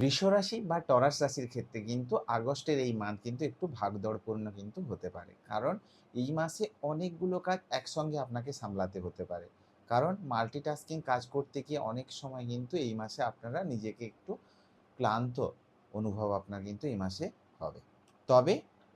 বৃষ রাশি বা টরাস রাশির ক্ষেত্রে কিন্তু আগস্টের এই মান্থ কিন্তু একটু ভাগদড়পূর্ণ কিন্তু হতে পারে। কারণ এই মাসে অনেকগুলো কাজ একসঙ্গে আপনাকে সামলাতে হতে পারে। কারণ মাল্টিটাস্কিং কাজ করতে গিয়ে অনেক সময় কিন্তু এই মাসে আপনারা নিজেকে একটু ক্লান্ত অনুভব আপনার কিন্তু এই মাসে হবে। তবে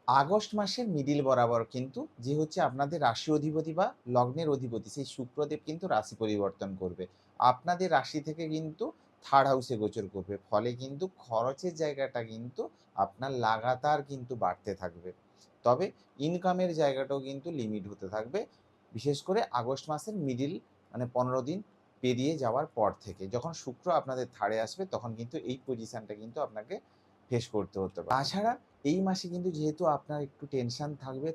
আগস্ট মাসের মিডিল বরাবর কিন্তু যে হচ্ছে আপনাদের রাশি অধিপতি বা লগ্নের অধিপতি সেই শুক্রদেব কিন্তু রাশি পরিবর্তন করবে। আপনাদের রাশি থেকে কিন্তু থার্ড হাউসে গোচর করবে। ফলে কিন্তু খরচের জায়গাটা কিন্তু আপনার লাগাতার কিন্তু বাড়তে থাকবে। তবে ইনকামের জায়গাটাও কিন্তু লিমিট হতে থাকবে। বিশেষ করে আগস্ট মাসের মিডিল মানে পনেরো দিন পেরিয়ে যাওয়ার পর থেকে। যখন শুক্র আপনাদের থাড়ে আসবে, তখন কিন্তু এই পজিশনটা কিন্তু আপনাকে ফেস করতে হতে পারে। তাছাড়া এই মাসে কিন্তু যেহেতু আপনার একটু টেনশন থাকবে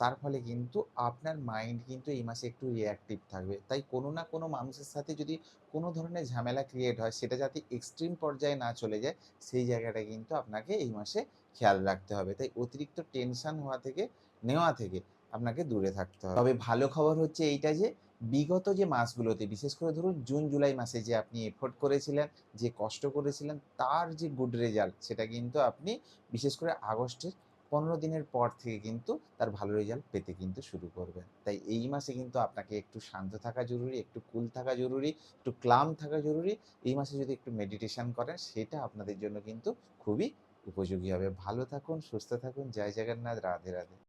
তার ফলে কিন্তু আপনার মাইন্ড কিন্তু এই মাসে একটু রিয়াক্টিভ থাকবে। তাই কোনো না কোনো মানুষের সাথে যদি কোনো ধরনের ঝামেলা ক্রিয়েট হয়, সেটা যাতে এক্সট্রিম পর্যায়ে না চলে যায়, সেই জায়গাটা কিন্তু আপনাকে এই মাসে খেয়াল রাখতে হবে। তাই অতিরিক্ত টেনশন হওয়া থেকে, নেওয়া থেকে আপনাকে দূরে থাকতে হবে। তবে ভালো খবর হচ্ছে এইটা যে, বিগত যে মাসগুলোতে, বিশেষ করে ধরুন জুন, জুলাই মাসে যে আপনি এফোর্ট করেছিলেন, যে কষ্ট করেছিলেন, তার যে গুড রেজাল্ট সেটা কিন্তু আপনি বিশেষ করে আগস্টের পনেরো দিনের পর থেকে কিন্তু তার ভালো রেজাল্ট পেতে কিন্তু শুরু করবে। তাই এই মাসে কিন্তু আপনাকে একটু শান্ত থাকা জরুরি, একটু কুল থাকা জরুরি, একটু ক্লাম থাকা জরুরি। এই মাসে যদি একটু মেডিটেশন করেন, সেটা আপনাদের জন্য কিন্তু খুবই উপযোগী হবে। ভালো থাকুন, সুস্থ থাকুন। জয় জগন্নাথ। রাধে রাধে।